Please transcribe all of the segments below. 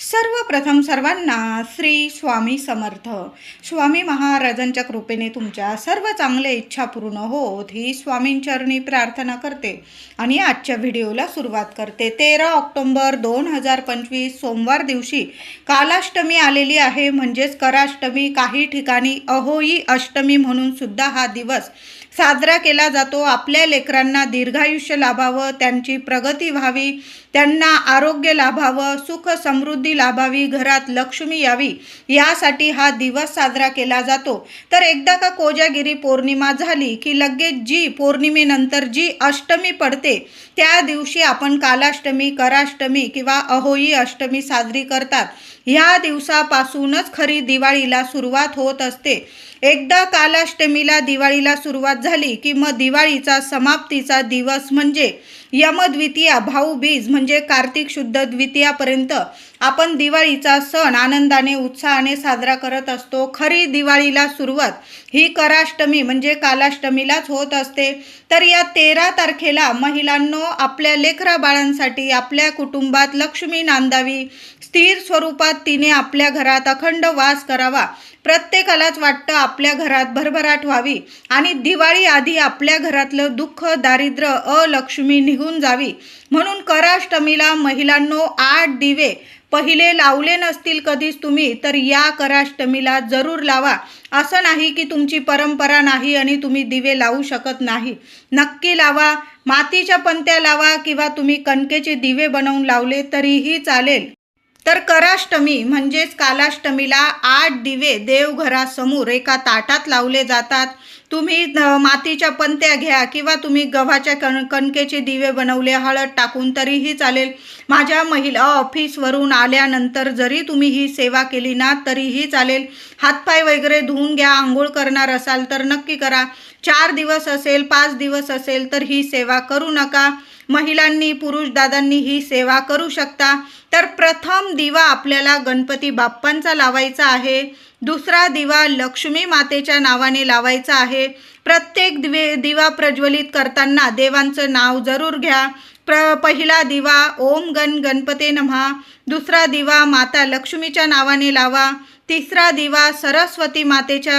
सर्वप्रथम सर्वांना श्री स्वामी समर्थ. स्वामी महाराजांच्या कृपेने तुमच्या सर्व चांगल्या इच्छा पूर्ण होत ही स्वामींचरणी प्रार्थना करते आणि आजच्या व्हिडिओला सुरुवात करते. तेरा ऑक्टोंबर दोन हजार पंचवीस सोमवार दिवशी कालाष्टमी आलेली आहे. म्हणजेच कराष्टमी काही ठिकाणी अहोई अष्टमी म्हणून सुद्धा हा दिवस साजरा केला जातो. आपल्या लेकरांना दीर्घायुष्य लाभावं त्यांची प्रगती व्हावी त्यांना आरोग्य लाभावं सुख समृद्धी लाभावी घरात लक्ष्मी यावी यासाठी हा दिवस साजरा केला जातो. तर एकदा का कोजागिरी पौर्णिमा झाली की लगेच जी पौर्णिमेनंतर जी अष्टमी पडते त्या दिवशी आपण कालाष्टमी कराष्टमी किंवा अहोई अष्टमी साजरी करतात. ह्या दिवसापासूनच खरी दिवाळीला सुरुवात होत असते. एकदा कालाष्टमीला दिवाळीला सुरुवात झाली की मग दिवाळीचा समाप्तीचा दिवस म्हणजे यमद्वितीया भाऊबीज म्हणजे कार्तिक शुद्ध द्वितीयापर्यंत आपण दिवाळीचा सण आनंदाने उत्साहाने साजरा करत असतो. खरी दिवाळीला सुरुवात ही कराष्टमी म्हणजे कालाष्टमीलाच होत असते. तर या तेरा तारखेला महिलांनो आपल्या लेकरा बाळांसाठी आपल्या कुटुंबात लक्ष्मी नांदावी. स्थिर स्वरूपात तिने आपल्या घरात अखंड वास करावा. प्रत्येकालाच वाटतं आपल्या घरात भरभराट व्हावी आणि दिवाळी आधी आपल्या घरातलं दुःख दारिद्र्य अलक्ष्मी निघून जावी. म्हणून कराष्टमीला महिलांनो आठ दिवे पहिले लावले नसतील कधीच तुम्ही तर या कराष्टमीला जरूर लावा. असं नाही की तुमची परंपरा नाही आणि तुम्ही दिवे लावू शकत नाही. नक्की लावा. मातीच्या पंत्या लावा किंवा तुम्ही कणकेचे दिवे बनवून लावले तरीही चालेल. तर कराष्टमी म्हणजेच कालाष्टमीला आठ दिवे देवघरासमोर एका ताटात लावले जातात. तुम्ही मातीच्या पंत्या घ्या किंवा तुम्ही गव्हाच्या कण कणकेचे दिवे बनवले हळद टाकून तरीही चालेल. माझ्या महिला ऑफिसवरून आल्यानंतर जरी तुम्ही ही सेवा केली ना तरीही चालेल. हातपाय वगैरे धुवून घ्या आंघोळ करणार असाल तर नक्की करा. चार दिवस असेल पाच दिवस असेल तर ही सेवा करू नका. महिलांनी पुरुष दादांनी ही सेवा करू शकता. तर प्रथम दिवा आपल्याला गणपती बाप्पांचा लावायचा आहे. दुसरा दिवा लक्ष्मी मातेच्या नावाने लावायचा आहे. प्रत्येक दिवे दिवा प्रज्वलित करताना देवांचं नाव जरूर घ्या. प्र पहिला दिवा ओम गण गणपते नमहा दुसरा दिवा माता लक्ष्मीच्या नावाने लावा. तिसरा दिवा सरस्वती मातेच्या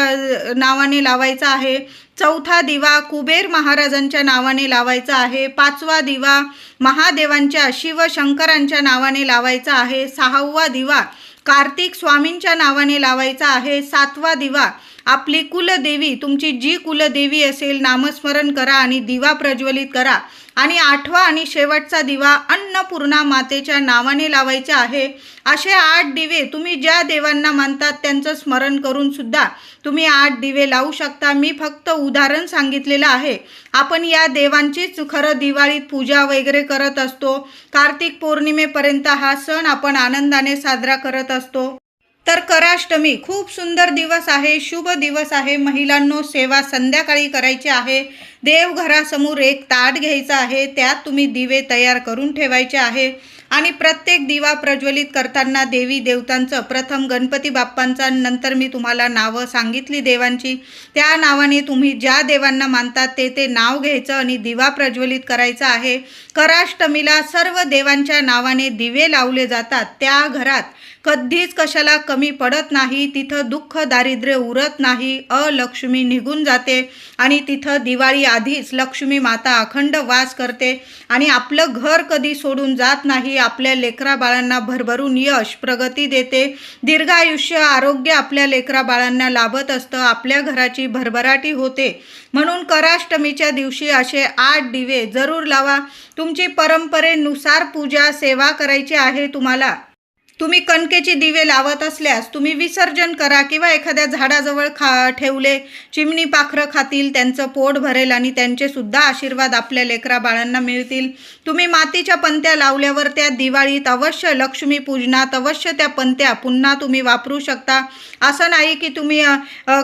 नावाने लावायचा आहे. चौथा दिवा कुबेर महाराजांच्या नावाने लावायचा आहे. पाचवा दिवा महादेवांच्या शिवशंकरांच्या नावाने लावायचा आहे. सहावा दिवा कार्तिक स्वामींच्या नावाने लावायचा आहे. सातवा दिवा आपली कुलदेवी तुमची जी कुलदेवी असेल नामस्मरण करा आणि दिवा प्रज्वलित करा. आणि आठवा आणि शेवटचा दिवा अन्नपूर्णा मातेच्या नावाने लावायचा आहे. असे आठ दिवे तुम्ही ज्या देवांना मानतात त्यांचं स्मरण करून सुद्धा तुम्ही आठ दिवे लावू शकता. मी फक्त उदाहरण सांगितलेलं आहे. आपण या देवांचीच खरं दिवाळीत पूजा वगैरे करत असतो. कार्तिक पौर्णिमेपर्यंत हा सण आपण आनंदाने साजरा करत असतो. तर कराष्टमी खूप सुंदर दिवस आहे शुभ दिवस आहे. महिलांनो सेवा संध्याकाळी करायची आहे. देवघरासमोर एक ताट घ्यायचं आहे. त्यात तुम्ही दिवे तयार करून ठेवायचे आहे. आणि प्रत्येक दिवा प्रज्वलित करताना देवी देवतांचं प्रथम गणपती बाप्पांचा नंतर मी तुम्हाला नावं सांगितली देवांची. त्या नावाने तुम्ही ज्या देवांना मानतात ते ते नाव घ्यायचं आणि दिवा प्रज्वलित करायचा आहे. कराष्टमीला सर्व देवांच्या नावाने दिवे लावले जातात. त्या घरात कधीच कशाला कमी पडत नाही. तिथं दुःख दारिद्र्य उरत नाही. अलक्ष्मी निघून जाते आणि तिथं दिवाळी आधीच लक्ष्मी माता अखंड वास करते आणि आपलं घर कधी सोडून जात नाही. आपल्या लेकरा बाळांना भरभरून यश प्रगती देते. दीर्घायुष्य आरोग्य आपल्या लेकरा बाळांना लाभत असतं. आपल्या घराची भरभराटी होते. म्हणून कराष्टमीच्या दिवशी असे आठ दिवे जरूर लावा. तुमची परंपरेनुसार पूजा सेवा करायची आहे तुम्हाला. तुम्ही कणकेचे दिवे लावत असल्यास तुम्ही विसर्जन करा किंवा एखाद्या झाडाजवळ खा ठेवले चिमणी पाखरं खातील त्यांचं पोट भरेल आणि त्यांचे सुद्धा आशीर्वाद आपल्या लेकरा बाळांना मिळतील. तुम्ही मातीच्या पंत्या लावल्यावर त्या दिवाळीत अवश्य लक्ष्मी पूजनात अवश्य त्या पंत्या पुन्हा तुम्ही वापरू शकता. असं नाही की तुम्ही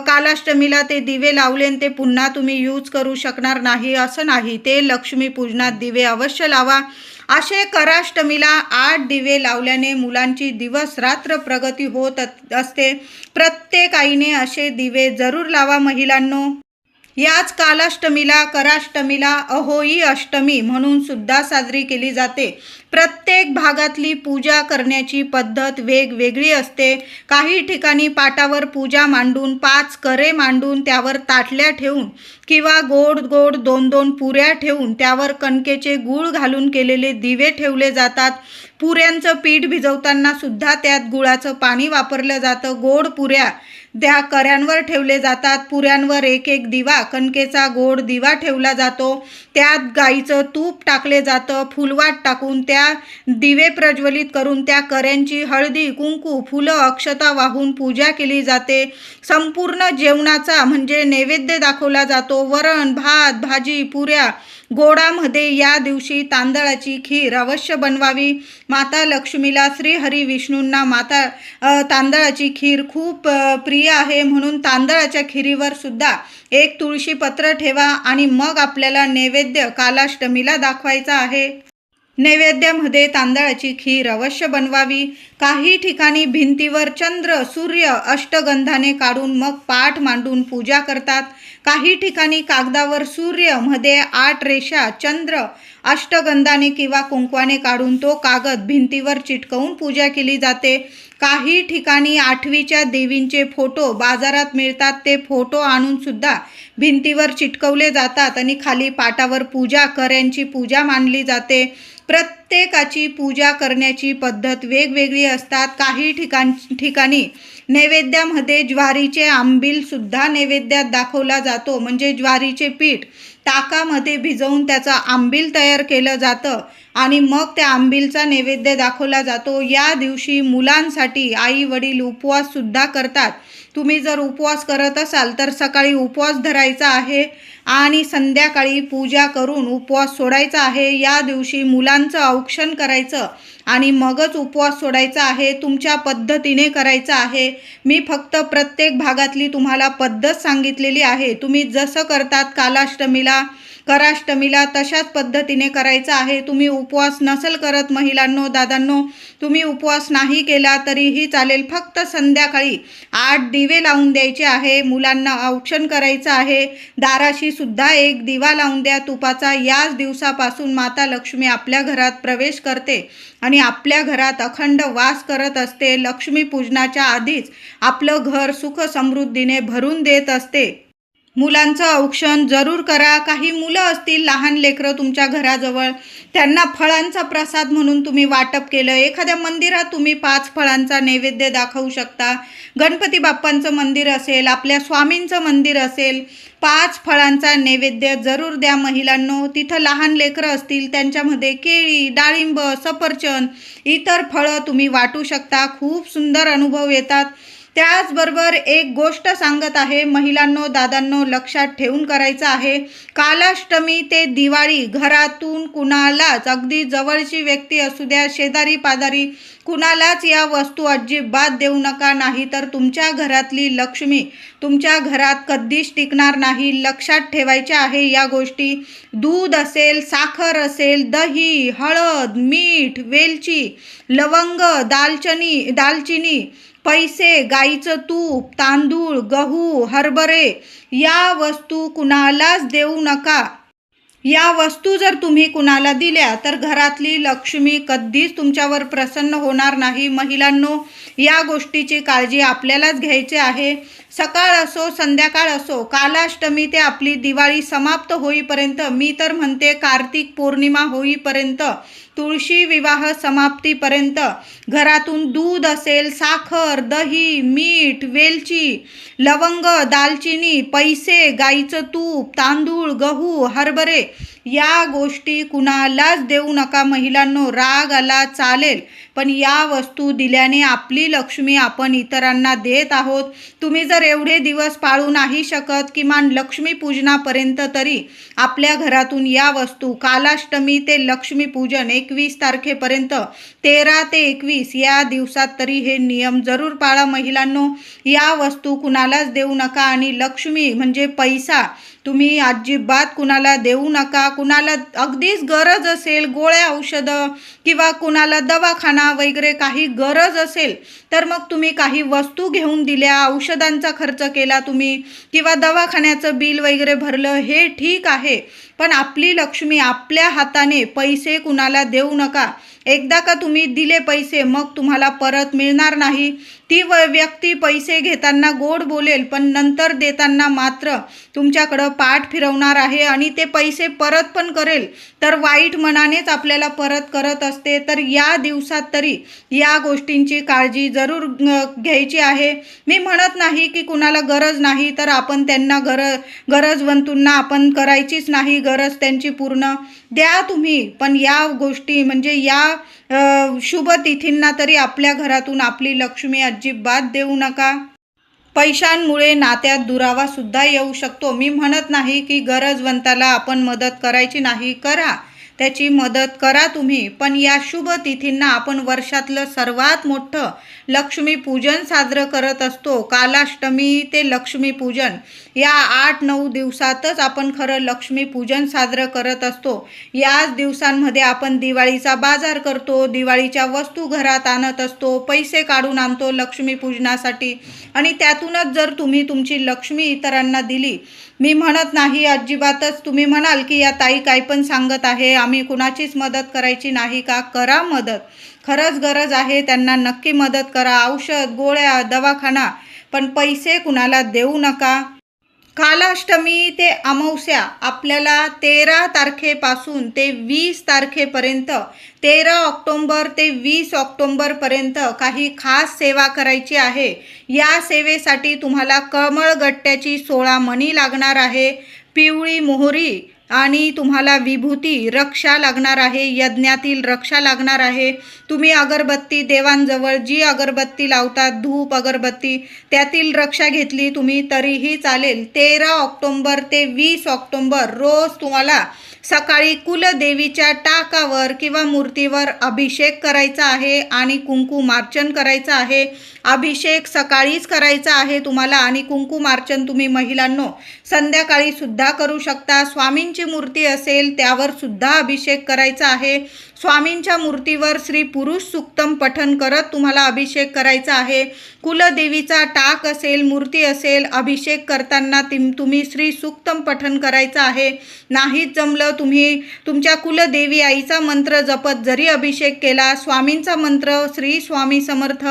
कालाष्टमीला ते दिवे लावले आणि ते पुन्हा तुम्ही यूज करू शकणार नाही. असं नाही. ते लक्ष्मी पूजनात दिवे अवश्य लावा. असे कराष्टमीला आठ दिवे लावल्याने मुलांची दिवस रात्र प्रगती होत असते. प्रत्येक आईने असे दिवे जरूर लावा महिलांनो. याच कालाष्टमीला कराष्टमीला अहोई अष्टमी म्हणून सुद्धा साजरी केली जाते. प्रत्येक भागातली पूजा करण्याची पद्धत वेगवेगळी असते. काही ठिकाणी पाटावर पूजा मांडून पाच करे मांडून त्यावर ताटल्या ठेवून किंवा गोड गोड दोन दोन पुऱ्या ठेवून त्यावर कणकेचे गूळ घालून केलेले दिवे ठेवले जातात. पुऱ्यांचं पीठ भिजवताना सुद्धा त्यात गुळाचं पाणी वापरलं जातं. गोड पुऱ्या त्या कऱ्यांवर ठेवले जातात. पुऱ्यांवर एक एक दिवा कणकेचा गोड दिवा ठेवला जातो. त्यात गाईचं तूप टाकले जातं. फुलवाट टाकून त्या दिवे प्रज्वलित करून त्या कऱ्यांची हळदी कुंकू फुलं अक्षता वाहून पूजा केली जाते. संपूर्ण जेवणाचा म्हणजे नैवेद्य दाखवला जातो. वरण भात भाजी पुऱ्या गोडामध्ये या दिवशी तांदळाची खीर अवश्य बनवावी. माता लक्ष्मीला श्रीहरी विष्णूंना माता तांदळाची खीर खूप प्रिय आहे. म्हणून तांदळाच्या खिरीवर सुद्धा एक तुळशी पत्र ठेवा आणि मग आपल्याला नैवेद्य कालाष्टमीला दाखवायचा आहे. नैवेद्यामध्ये तांदळाची खीर अवश्य बनवावी. काही ठिकाणी भिंतीवर चंद्र सूर्य अष्टगंधाने काढून मग पाठ मांडून पूजा करतात. काही ठिकाणी कागदावर सूर्यमध्ये आठ रेषा चंद्र अष्टगंधाने किंवा कुंकवाने काढून तो कागद भिंतीवर चिटकवून पूजा केली जाते. काही ठिकाणी आठवीच्या देवींचे फोटो बाजारात मिळतात. ते फोटो आणूनसुद्धा भिंतीवर चिटकवले जातात आणि खाली पाटावर पूजा कऱ्यांची पूजा मानली जाते. प्रत्येकाची पूजा करण्याची पद्धत वेगवेगळी असतात. काही ठिकाण ठिकाणी नैवेद्यामध्ये ज्वारीचे आंबील सुद्धा नैवेद्यात दाखवला जातो. म्हणजे ज्वारीचे पीठ ताकामध्ये भिजवून त्याचं आंबील तयार केलं जातं. आणि मग त्या आंबीलचा नैवेद्य दाखवला जातो. या दिवशी मुलांसाठी आई वडील उपवाससुद्धा करतात. तुम्ही जर उपवास करत असाल तर सकाळी उपवास धरायचा आहे आणि संध्याकाळी पूजा करून उपवास सोडायचा आहे. या दिवशी मुलांचं औक्षण करायचं आणि मगच उपवास सोडायचा आहे. तुमच्या पद्धतीने करायचं आहे. मी फक्त प्रत्येक भागातली तुम्हाला पद्धत सांगितलेली आहे. तुम्ही जसं करतात कालाष्टमीला कराष्टमीला तशाच पद्धतीने करायचं आहे. तुम्ही उपवास नसेल करत महिलांनो दादांनो तुम्ही उपवास नाही केला तरीही चालेल. फक्त संध्याकाळी आठ दिवे लावून द्यायचे आहे. मुलांना औक्षण करायचं आहे. दाराशी सुद्धा एक दिवा लावून द्या. तुपाचा याच दिवसापासून माता लक्ष्मी आपल्या घरात प्रवेश करते आणि आपल्या घरात अखंड वास करत असते. लक्ष्मी पूजनाच्या आधीच आपलं घर सुख समृद्धीने भरून देत असते. मुलांचं औक्षण जरूर करा. काही मुलं असतील लहान लेकरं तुमच्या घराजवळ त्यांना फळांचा प्रसाद म्हणून तुम्ही वाटप केलं. एखाद्या मंदिरात तुम्ही पाच फळांचा नैवेद्य दाखवू शकता. गणपती बाप्पांचं मंदिर असेल आपल्या स्वामींचं मंदिर असेल पाच फळांचा नैवेद्य जरूर द्या महिलांनो. तिथं लहान लेकरं असतील त्यांच्यामध्ये केळी डाळिंब सफरचंद इतर फळं तुम्ही वाटू शकता. खूप सुंदर अनुभव येतात. त्याचबरोबर एक गोष्ट सांगत आहे महिलांनो दादांनो लक्षात ठेवून करायचं आहे. कालाष्टमी ते दिवाळी घरातून कुणालाच अगदी जवळची व्यक्ती असू द्या शेजारी पाजारी कुणालाच या वस्तू अजिबात देऊ नका. नाही तर तुमच्या घरातली लक्ष्मी तुमच्या घरात कधीच टिकणार नाही. लक्षात ठेवायच्या आहे या गोष्टी. दूध असेल साखर असेल दही हळद मीठ वेलची लवंग दालचनी दालचिनी पैसे गाईचं तूप तांदूळ गहू हरभरे या वस्तू कुणालाच देऊ नका. या वस्तू जर तुम्ही कुणाला दिल्या तर घरातली लक्ष्मी कधीच तुमच्यावर प्रसन्न होणार नाही. महिलांनो या गोष्टीची काळजी आपल्यालाच घ्यायची आहे. सकाळ असो संध्याकाळ असो कालाष्टमी ते आपली दिवाळी समाप्त होईपर्यंत मी तर म्हणते कार्तिक पौर्णिमा होईपर्यंत तुळशी विवाह समाप्तीपर्यंत घरातून दूध असेल साखर दही मीठ वेलची लवंग दालचिनी पैसे गाईचं तूप तांदूळ गहू हरभरे या गोष्टी कुणालाच देऊ नका. महिलांनो राग आला चालेल पण या वस्तू दिल्याने आपली लक्ष्मी आपण इतरांना देत आहोत. तुम्ही जर एवढे दिवस पाळू नाही शकत किमान लक्ष्मीपूजनापर्यंत तरी आपल्या घरातून या वस्तू कालाष्टमी ते लक्ष्मीपूजन एकवीस तारखेपर्यंत तेरा ते एकवीस या दिवसात तरी हे नियम जरूर पाळा. महिलांनो या वस्तू कुणालाच देऊ नका आणि लक्ष्मी म्हणजे पैसा. तुम्ही अजिबात कुणाला देऊ नका. कुणाला अगदीच गरज असेल गोळ्या औषधं किंवा कुणाला दवाखाना वगैरे काही गरज असेल तर मग तुम्ही काही वस्तू घेऊन दिल्या औषधांचा खर्च केला तुम्ही किंवा दवाखान्याचं बिल वगैरे भरलं हे ठीक आहे. पण आपली लक्ष्मी आपल्या हाताने पैसे कुणाला देऊ नका. एकदा का तुम्ही दिले पैसे मग तुम्हाला परत मिळणार नाही. ती व व्यक्ती पैसे घेताना गोड बोलेल पण नंतर देताना मात्र तुमच्याकडं पाठ फिरवणार आहे आणि ते पैसे परत पण करेल. तर वाईट मनानेच आपल्याला परत करत असते. तर या दिवसात तरी या गोष्टींची काळजी जरूर घ्यायची आहे. मी म्हणत नाही की कुणाला गरज नाही तर आपण त्यांना गर गरजवंतूंना आपण करायचीच नाही. गरज त्यांची पूर्ण द्या तुम्ही. पण या गोष्टी म्हणजे या शुभ तिथींना तरी आपल्या घरातून आपली लक्ष्मी अजिबात देऊ नका. पैशांमुळे नात्यात दुरावा सुद्धा येऊ शकतो. मी म्हणत नाही की गरजवंताला आपण मदत करायची नाही. करा. त्याची मदत करा तुम्ही. पण या शुभ तिथींना आपण वर्षातलं सर्वात मोठं लक्ष्मीपूजन साजरं करत असतो. कालाष्टमी ते लक्ष्मीपूजन. या आठ नऊ दिवसातच आपण खरं लक्ष्मीपूजन साजरं करत असतो. याच दिवसांमध्ये आपण दिवाळीचा बाजार करतो. दिवाळीच्या वस्तू घरात आणत असतो. पैसे काढून आणतो लक्ष्मीपूजनासाठी. आणि त्यातूनच जर तुम्ही तुमची लक्ष्मी इतरांना दिली मी म्हणत नाही अजिबातच. तुम्ही म्हणाल की या ताई काय पण सांगत आहे. आम्ही कुणाचीच मदत करायची नाही का? करा मदत. खरंच गरज आहे. त्यांना नक्की मदत करा. औषध गोळ्या दवाखाना. पण पैसे कुणाला देऊ नका? कालाष्टमी ते अमावस्या आपल्याला तेरा तारखेपासून ते वीस तारखेपर्यंत तेरा ऑक्टोंबर ते वीस ऑक्टोंबरपर्यंत काही खास सेवा करायची आहे. या सेवेसाठी तुम्हाला कमळगट्ट्याची सोळा मणी लागणार आहे. पिवळी मोहरी आणि तुम्हाला विभूती रक्षा लागणार आहे यज्ञातील रक्षा लागणार आहे. तुम्ही अगरबत्ती देवांजवळ जी अगरबत्ती लावतात धूप अगरबत्ती त्यातील रक्षा घेतली तुम्ही तरीही चालेल. तेरा ऑक्टोंबर ते वीस ऑक्टोंबर रोज तुम्हाला सकाळी कुलदेवीच्या टाकावर किंवा मूर्तीवर अभिषेक करायचा आहे आणि कुंकुमार्चन करायचं आहे. अभिषेक सकाळीच करायचा आहे तुम्हाला आणि कुंकुमार्चन तुम्ही महिलांनो संध्याकाळी सुद्धा करू शकता. स्वामींची मूर्ती असेल त्यावर सुद्धा अभिषेक करायचा आहे. स्वामींच्या मूर्तीवर श्री पुरुष सुक्तम पठन करत तुम्हाला अभिषेक करायचा आहे. कुलदेवीचा टाक असेल मूर्ती असेल अभिषेक करताना तिम तुम्ही श्री सुक्तम पठन करायचं आहे. नाहीच जमलं तुम्ही तुमच्या कुलदेवी आईचा मंत्र जपत जरी अभिषेक केला स्वामींचा मंत्र श्री स्वामी समर्थ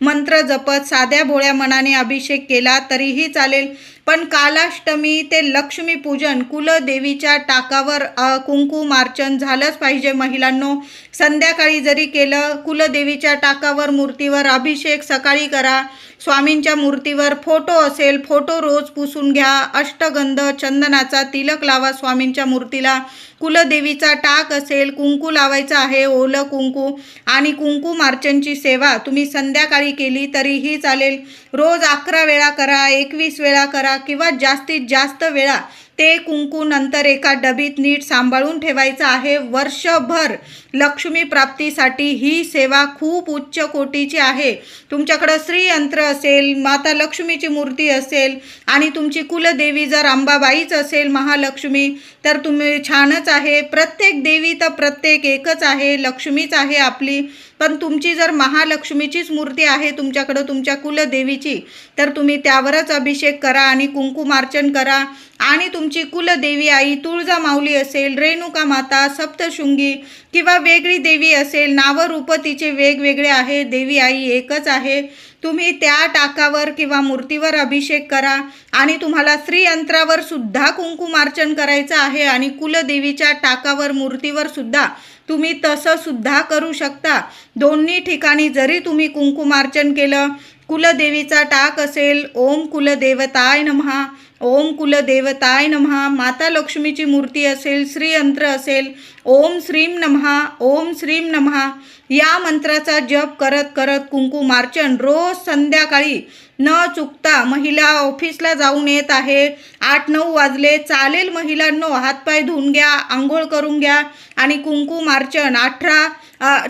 मंत्र जपत साध्या भोळ्या मनाने अभिषेक केला तरीही चालेल. पण कालाष्टमी ते लक्ष्मीपूजन कुलदेवीच्या टाकावर कुंकू कुंकुमार्चन झालंच पाहिजे महिलांनो. संध्याकाळी जरी केलं कुलदेवीच्या टाकावर मूर्तीवर अभिषेक सकाळी करा. स्वामींच्या मूर्तीवर फोटो असेल फोटो रोज पुसून घ्या. अष्टगंध चंदनाचा तिलक लावा स्वामींच्या मूर्तीला. कुलदेवीचा टाक असेल कुंकू लावायचं आहे ओलं कुंकू. आणि कुंकू मार्चनची सेवा तुम्ही संध्याकाळी केली तरीही चालेल. रोज अकरा वेळा करा एकवीस वेळा करा किंवा जास्तीत जास्त वेळा ते कुंकू नंतर एका डबीत नीट सांभाळून ठेवायचं आहे. वर्षभर लक्ष्मी प्राप्तीसाठी ही सेवा खूप उच्च कोटीची आहे. तुमच्याकडं श्रीयंत्र असेल माता लक्ष्मीची मूर्ती असेल आणि तुमची कुलदेवी जर अंबाबाईच असेल महालक्ष्मी तर तुम्ही छानच आहे. प्रत्येक देवी तर प्रत्येक एकच आहे. लक्ष्मीच आहे आपली. पण तुमची जर महालक्ष्मीचीच मूर्ती आहे तुमच्याकडं तुमच्या कुलदेवीची तर तुम्ही त्यावरच अभिषेक करा आणि कुंकुमार्चन करा. आणि तुमची कुलदेवी आई तुळजा माऊली असेल रेणुका माता सप्तशृंगी किंवा वेगळी देवी असेल नावं तिचे वेगवेगळे आहे देवी आई एकच आहे तुम्ही त्या टाकावर किंवा मूर्तीवर अभिषेक करा. आणि तुम्हाला श्रीयंत्रावर सुद्धा कुंकुमार्चन करायचं आहे आणि कुलदेवीच्या टाकावर मूर्तीवर सुद्धा तुम्ही तसं सुद्धा करू शकता. दोन्ही ठिकाणी जरी तुम्ही कुंकुमार्चन केलं कुलदेवीचा टाक असेल ओम कुलदेवताय नमहा ओम कुलदेवताय नमहा माता लक्ष्मीची मूर्ती असेल श्रीयंत्र असेल ओम श्रीम नमहा ओम श्रीम नमहा या मंत्राचा जप करत करत कुंकुमार्चन रोज संध्याकाळी न चुकता महिला ऑफिसला जाऊन येत आहे. आठ नऊ वाजले. चालेल महिलांनो हातपाय धुवून घ्या आंघोळ करून घ्या आणि कुंकुमार्चन अठरा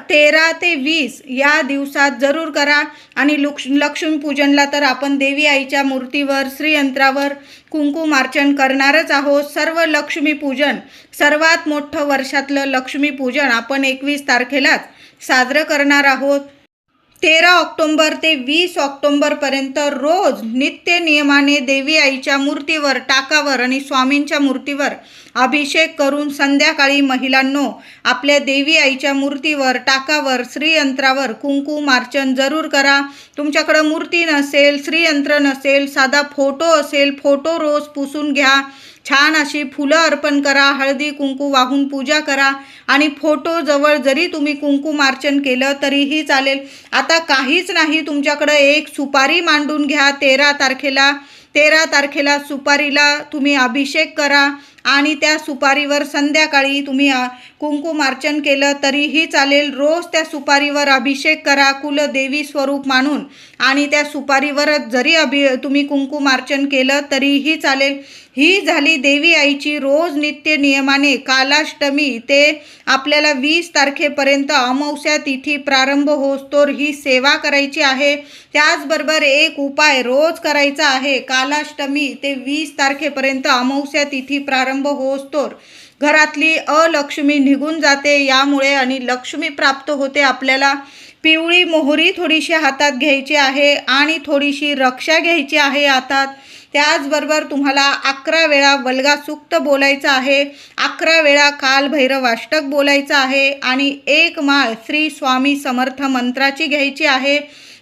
तेरा ते वीस या दिवसात जरूर करा. आणि लक्ष लक्ष्मीपूजनला तर आपण देवी आईच्या मूर्तीवर श्रीयंत्रावर कुंकुमार्चन करणारच आहोत. सर्व लक्ष्मीपूजन सर्वात मोठं वर्षातलं लक्ष्मीपूजन आपण एकवीस तारखेलाच साजरं करणार आहोत. तेरा ऑक्टोंबर ते वीस ऑक्टोंबरपर्यंत रोज नित्य नियमाने देवी आईच्या मूर्तीवर टाकावर आणि स्वामींच्या मूर्तीवर अभिषेक करून संध्याकाळी महिलांनो आपल्या देवी आईच्या मूर्तीवर टाकावर श्रीयंत्रावर कुंकुमार्चन जरूर करा. तुमच्याकडं मूर्ती नसेल श्रीयंत्र नसेल साधा फोटो असेल फोटो रोज पुसून घ्या. छान अशी फुलं अर्पण करा हळदी कुंकू वाहून पूजा करा. आणि फोटो जवळ जरी तुम्ही कुंकुमार्चन केलं तरीही चालेल. आता काहीच नाही तुमच्याकडं एक सुपारी मांडून घ्या तेरा तारखेला. तेरा तारखेला सुपारीला तुम्ही अभिषेक करा. आणि त्या सुपारीवर संध्याकाळी तुम्ही अ, कुंकुमार्चन केलं तरीही चालेल. रोज त्या सुपारीवर अभिषेक करा कुलदेवी स्वरूप मानून. आणि त्या सुपारीवरच जरी अभि तुम्ही कुंकुमार्चन केलं तरीही चालेल. ही झाली देवी आईची रोज नित्य नियमाने. कालाष्टमी ते आपल्याला वीस तारखेपर्यंत अमावस्या तिथी प्रारंभ होस्तोर ही सेवा करायची आहे. त्याचबरोबर एक उपाय रोज करायचा आहे. कालाष्टमी ते वीस तारखेपर्यंत अमावस्या तिथी प्रारंभ होस्तोर घरातली अलक्ष्मी निघून जाते. यामुळे आणि लक्ष्मी प्राप्त होते आपल्याला पिवळी मोहरी थोडीशी हातात घ्यायची आहे आणि थोडीशी रक्षा घ्यायची आहे हातात. त्याचबरोबर तुम्हाला अकरा वेळा वल्गा सुक्त बोलायचं आहे अकरा वेळा काल बोलायचं आहे आणि एक माळ श्री स्वामी समर्थ मंत्राची घ्यायची आहे.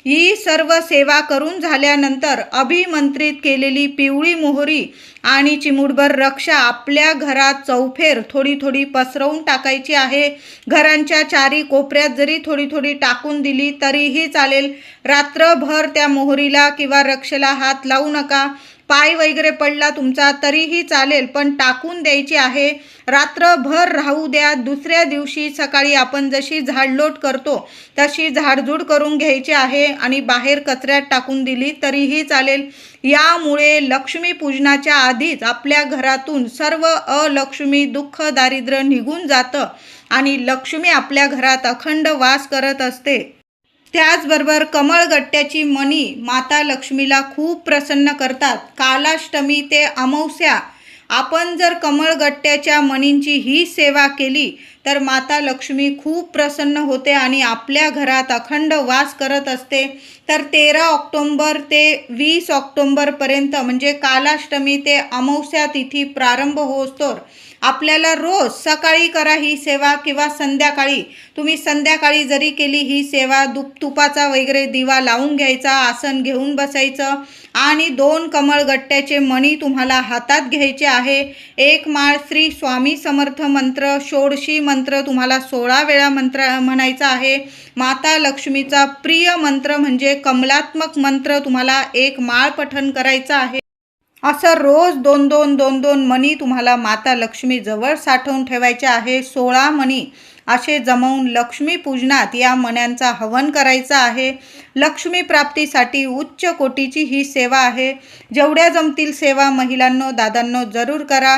ही सर्व सेवा करून झाल्यानंतर अभिमंत्रित केलेली पिवळी मोहरी आणि चिमुडभर रक्षा आपल्या घरात चौफेर थोडी थोडी पसरवून टाकायची आहे. घरांच्या चारी कोपऱ्यात जरी थोडी थोडी टाकून दिली तरीही चालेल. रात्रभर त्या मोहरीला किंवा रक्षेला हात लावू नका. पाय वगैरे पडला तुमचा तरीही चालेल पण टाकून द्यायची आहे. रात्रभर राहू द्या. दुसऱ्या दिवशी सकाळी आपण जशी झाडलोट करतो तशी झाडझूड करून घ्यायची आहे आणि बाहेर कचऱ्यात टाकून दिली तरीही चालेल. यामुळे लक्ष्मीपूजनाच्या आधीच आपल्या घरातून सर्व अलक्ष्मी दुःख दारिद्र्य निघून जातं आणि लक्ष्मी आपल्या घरात अखंड वास करत असते. त्याचबरोबर कमळगट्ट्याची मणी माता लक्ष्मीला खूप प्रसन्न करतात. कालाष्टमी ते अमावस्या. आपण जर कमळगट्ट्याच्या मणींची ही सेवा केली तर माता लक्ष्मी खूप प्रसन्न होते आणि आपल्या घरात अखंड वास करत असते. तर तेरा ऑक्टोंबर ते वीस ऑक्टोंबरपर्यंत म्हणजे कालाष्टमी ते अमावस्या तिथी प्रारंभ होतोर आपल्याला रोज सकाळी करा ही सेवा किंवा संध्याकाळी. तुम्ही संध्याकाळी जरी केली ही सेवा दुप तुपाचा वगैरे दिवा लावून घ्यायचा आसन घेऊन बसायचं आणि दोन कमळगट्ट्याचे मणी तुम्हाला हातात घ्यायचे आहे. एक माळ श्री स्वामी समर्थ मंत्र षोडशी मंत्र तुम्हाला सोळा वेळा मंत्र म्हणायचा आहे. माता लक्ष्मीचा प्रिय मंत्र म्हणजे कमलात्मक मंत्र तुम्हाला एक माळ पठण करायचं आहे. असं रोज दोन दोन दोन दोन मणी तुम्हाला माता लक्ष्मी जवळ साठवून ठेवायचे आहे. सोळा मणी असे जमवून लक्ष्मी पूजनात या मण्यांचा हवन करायचा आहे. लक्ष्मी प्राप्तीसाठी उच्च कोटीची ही सेवा आहे. जेवढ्या जमतील सेवा महिलांनो दादांनो जरूर करा.